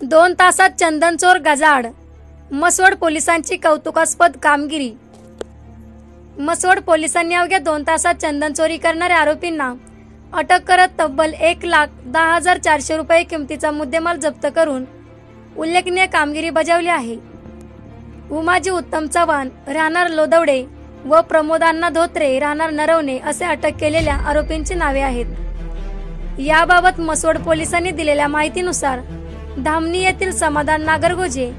दोन तासात चंदनचोर गजाड मसवड पोलिसांची कौतुकास्पद कामगिरी. मसवड पोलिसांनी अवघ्या दोन तासात चंदन चोरी करणाऱ्या आरोपींना अटक करत तब्बल एक लाख दहा हजार चारशे रुपये किमतीचा मुद्देमाल जप्त करून उल्लेखनीय कामगिरी बजावली आहे. उमाजी उत्तम चव्हाण राहणार लोदवडे व प्रमोदांना धोत्रे राहणार नरवणे असे अटक केलेल्या आरोपींची नावे आहेत. याबाबत मसवड पोलिसांनी दिलेल्या माहितीनुसार धामणी येथील समाधान नागरगोजे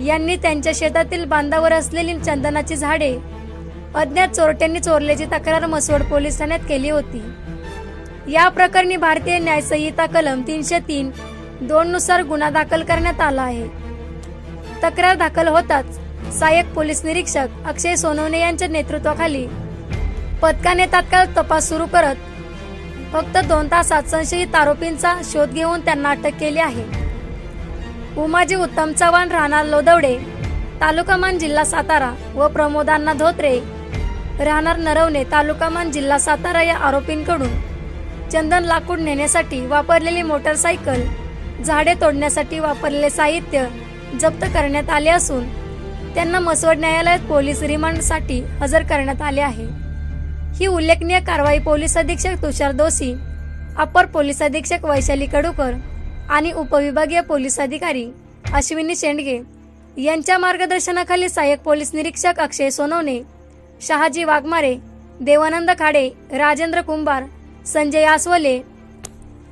यांनी त्यांच्या शेतातील बांधावर असलेली चंदनाची झाडे अज्ञात चोरट्यांनी चोरल्याची तक्रार मसवड पोलीस ठाण्यात केली होती. या प्रकरणी भारतीय न्याय संहिता कलम तीनशे तीन दोन नुसार गुन्हा दाखल करण्यात आला आहे. तक्रार दाखल होताच सहाय्यक पोलीस निरीक्षक अक्षय सोनवणे यांच्या नेतृत्वाखाली पथकाने तात्काळ तपास सुरू करत फक्त दोन तासात संशयित आरोपींचा शोध घेऊन त्यांना अटक केली आहे. उमाजी उत्तम चव्हाण राहणार लोदवडे तालुकामान जिल्हा सातारा व प्रमोदांना धोत्रे. राहणार नरवणे तालुकामान जिल्हा सातारा या आरोपींकडून चंदन लाकूड नेण्यासाठी वापरलेली मोटरसायकल झाडे तोडण्यासाठी वापरलेले साहित्य जप्त करण्यात आले असून त्यांना मसवड न्यायालयात पोलीस रिमांडसाठी हजर करण्यात आले आहे. ही उल्लेखनीय कारवाई पोलीस अधीक्षक तुषार दोशी अपर पोलीस अधीक्षक वैशाली कडूकर आणि उपविभागीय पोलीस अधिकारी अश्विनी शेंडगे यांच्या मार्गदर्शनाखाली सहाय्यक पोलीस निरीक्षक अक्षय सोनवणे शहाजी वाघमारे देवानंद खाडे राजेंद्र कुंभार संजय आसवले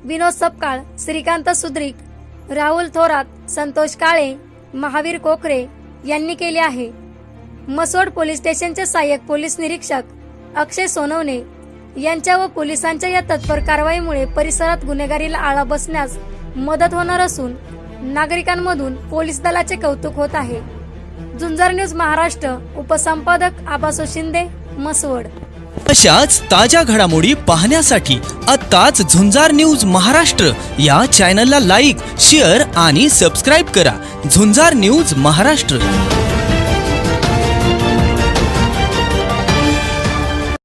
विनोद सपकाळ श्रीकांत सुद्रिक राहुल थोरात संतोष काळे महावीर कोकरे यांनी केले आहे. मसोड पोलीस स्टेशनचे सहाय्यक पोलीस निरीक्षक अक्षय सोनवणे यांच्या व पोलिसांच्या या तत्पर कारवाईमुळे परिसरात गुन्हेगारीला आळा बसण्यास मदत होणार असून नागरिकांमधून पोलीस दलाचे कौतुक होत आहे. झुंजार न्यूज महाराष्ट्र उपसंपादक आबासो शिंदे मसवड अशाच ताज्या घडामोडी पाहण्यासाठी आत्ताच झुंजार न्यूज महाराष्ट्र या चॅनलला लाईक शेअर आणि सबस्क्राईब करा. झुंजार न्यूज महाराष्ट्र.